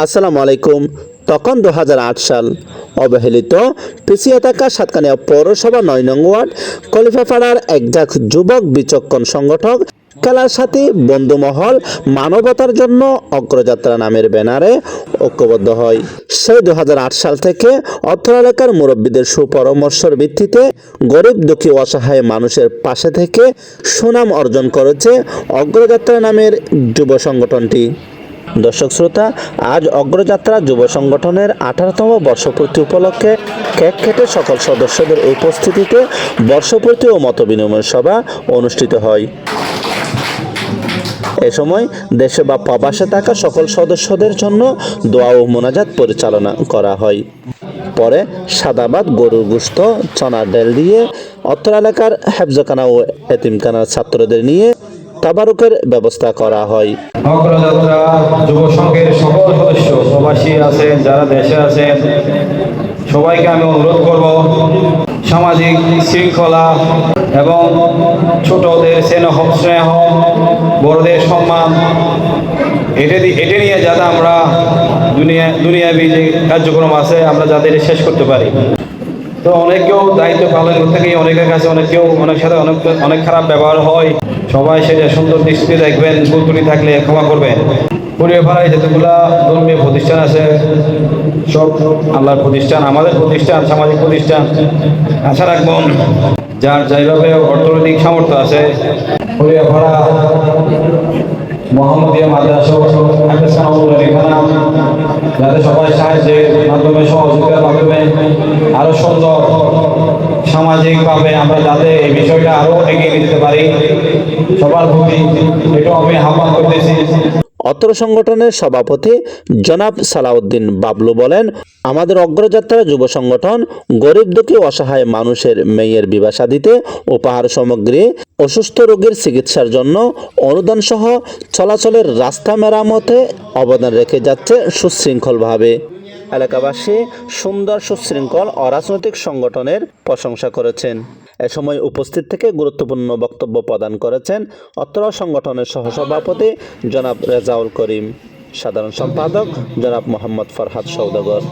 আসসালামু আলাইকুম। তখন দু হাজার আট সাল। অবহেলিত পিছিয়ে থাকা সাতকানিয়া পৌরসভা নয় নং ওয়ার্ড কলিফাপাড়ার একজাক যুবক বিচক্ষণ সংগঠক খেলার সাথে বন্ধুমহল মানবতার জন্য অগ্রযাত্রা নামের ব্যানারে ঐক্যবদ্ধ হয়। সেই দু হাজার আট সাল থেকে অর্থ এলাকার মুরব্বীদের সুপরামর্শের ভিত্তিতে গরিব, দুঃখী অসহায় মানুষের পাশে থেকে সুনাম অর্জন করেছে অগ্রযাত্রা নামের যুব সংগঠনটি। দর্শক শ্রোতা, আজ অগ্রযাত্রা যুব সংগঠনের আঠারোতম বর্ষপূর্তি উপলক্ষে কেক কেটে সকল সদস্যদের উপস্থিতিতে বর্ষপূর্তি ও মত বিনিময় সভা অনুষ্ঠিত হয়। এ সময় দেশে বা প্রবাসে থাকা সকল সদস্যদের জন্য দোয়া ও মোনাজাত পরিচালনা করা হয়। পরে সাদাবাদ, গরুর গুস্ত চনার ডেল দিয়ে অত্র এলাকার হেফজখানা ও এতিমখানার ছাত্রদের নিয়ে তাবারুকের ব্যবস্থা করা হয়। অগ্রযাত্রা, যুব সংঘের সকল সদস্য, প্রবাসী আছেন, যারা দেশে আছেন, সবাইকে আমি অনুরোধ করব, সামাজিক শৃঙ্খলা এবং ছোটদের স্নেহ স্নেহ, বড়দের সম্মান, এটা এটা নিয়ে যাতে আমরা দুনিয়া, দুনিয়াবি যে কার্যক্রম আছে, আমরা যাতে শেষ করতে পারি। তো অনেকেও দায়িত্ব পালন করতে গিয়ে অনেকের কাছে অনেকেও অনেক সাথে অনেক অনেক খারাপ ব্যবহার হয়। সবাই সেটা সুন্দর দৃষ্টিতে দেখবেন ভুল থাকলে ক্ষমা করবেন। পরিবারে যতগুলা ধর্মীয় প্রতিষ্ঠান আছে, সব আল্লাহর প্রতিষ্ঠান, আমাদের প্রতিষ্ঠান, সামাজিক প্রতিষ্ঠান, আশা রাখব যার যেভাবে অর্থনৈতিক সামর্থ্য আছে পরিবারা মোহাম্মদিয়া মাদ্রাসা সামাজিকভাবে আমরা যাতে এই বিষয়টা আরও এগিয়ে নিয়ে যেতে পারি, সবার প্রতি এটাও আমি আহ্বান করতেছি। অত্র সংগঠনের সভাপতি জনাব সালাউদ্দিন বাবলু বলেন, আমাদের অগ্রযাত্রা যুব সংগঠন গরিব দুঃখী অসহায় মানুষের মেয়ের বিবাসা দিতে উপহার সামগ্রী অসুস্থ রোগীর চিকিৎসার জন্য অনুদান সহ চলাচলের রাস্তা মেরামতে অবদান রেখে যাচ্ছে সুশৃঙ্খলভাবে। এলাকাবাসী সুন্দর সুশৃঙ্খল অরাজনৈতিক সংগঠনের প্রশংসা করেছেন। এ সময় উপস্থিত থেকে গুরুত্বপূর্ণ বক্তব্য প্রদান করেছেন অত্র সংগঠনের সহসভাপতি জনাব রেজাউল করিম। সাধারণ সম্পাদক জনাব মোহাম্মদ ফরহাদ সৌদাগর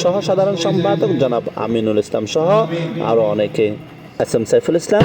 সহ সাধারণ সম্পাদক জনাব আমিনুল ইসলাম সহ আরও অনেকে। S M Saiful Islam.